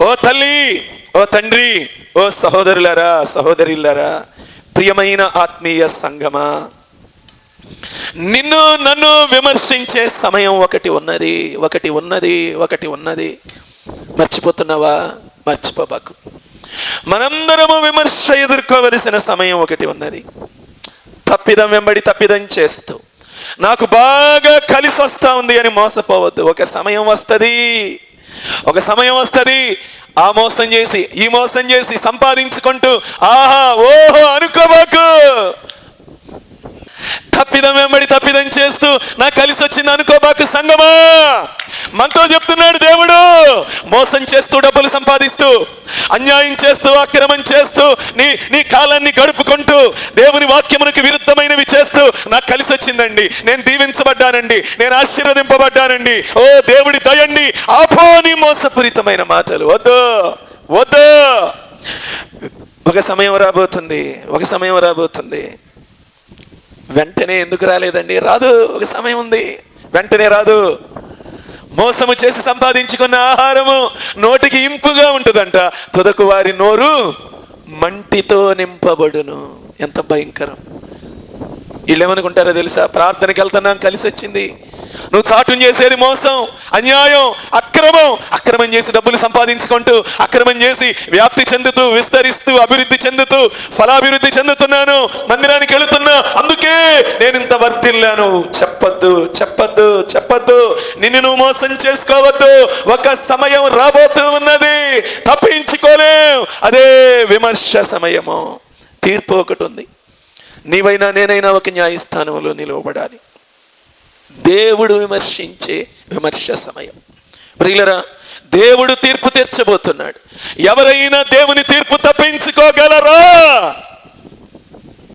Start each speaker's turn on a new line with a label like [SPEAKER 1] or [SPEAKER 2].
[SPEAKER 1] ఓ తల్లి ఓ తండ్రి ఓ సహోదరులారా సహోదరులారా ప్రియమైన ఆత్మీయ సంగమా నిన్ను నన్ను విమర్శించే సమయం ఒకటి ఉన్నది ఒకటి ఉన్నది ఒకటి ఉన్నది. మర్చిపోతున్నావా? మర్చిపోబాకు. మనందరము విమర్శ ఎదుర్కోవలసిన సమయం ఒకటి ఉన్నది. తప్పిదం వెంబడి తప్పిదం చేస్తూ. నాకు బాగా కలిసి వస్తూ ఉంది అని మోసపోవద్దు. ఒక సమయం వస్తుంది. ఒక సమయం వస్తుంది. ఆ మోసం చేసి ఈ మోసం చేసి సంపాదించుకుంటూ ఆహా ఓహో అనుకోబాకు! తప్పిదం వెంబడి తప్పిదం చేస్తూ నాకు కలిసి వచ్చింది అనుకోబాకు సంగమా! మనతో చెప్తున్నాడు దేవుడు. మోసం చేస్తూ డబ్బులు సంపాదిస్తూ అన్యాయం చేస్తూ అక్రమం చేస్తూ నీ నీ కాలాన్ని గడుపుకుంటూ దేవుని వాక్యమునకు విరుద్ధమైనవి నాకు కలిసి వచ్చిందండి. నేను దీవించబడ్డానండి. నేను ఆశీర్వదింపబడ్డానండి. ఓ దేవుడి దయండి ఆపో మోసపూరితమైన మాటలు. వద్దు వద్దు. ఒక సమయం రాబోతుంది ఒక సమయం రాబోతుంది. వెంటనే ఎందుకు రాలేదండి? రాదు ఒక సమయం ఉంది. వెంటనే రాదు. మోసము చేసి సంపాదించుకున్న ఆహారము నోటికి ఇంపుగా ఉంటుందంట. తుదకు వారి నోరు మంటితో నింపబడును. ఎంత భయంకరం. వీళ్ళు ఏమనుకుంటారో తెలుసా? ప్రార్థనకి వెళ్తున్నాం కలిసి వచ్చింది. నువ్వు చాటును చేసేది మోసం అన్యాయం అక్రమం. అక్రమం చేసి డబ్బులు సంపాదించుకుంటూ అక్రమం చేసి వ్యాప్తి చెందుతూ విస్తరిస్తూ అభివృద్ధి చెందుతూ ఫలాభివృద్ధి చెందుతున్నాను మందిరానికి వెళుతున్నా. అందుకే నేను ఇంత వర్తిల్లాను చెప్పొద్దు చెప్పొద్దు చెప్పొద్దు. నిన్ను నువ్వు మోసం చేసుకోవద్దు. ఒక సమయం రాబోతూ ఉన్నది. తప్పించుకోలేం. అదే విమర్శ సమయము. తీర్పు ఒకటి ఉంది. నీవైనా నేనైనా ఒక న్యాయస్థానంలో నిలవబడాలి. దేవుడు విమర్శించే విమర్శ సమయం. ప్రియులరా దేవుడు తీర్పు తీర్చబోతున్నాడు. ఎవరైనా దేవుని తీర్పు తప్పించుకోగలరా?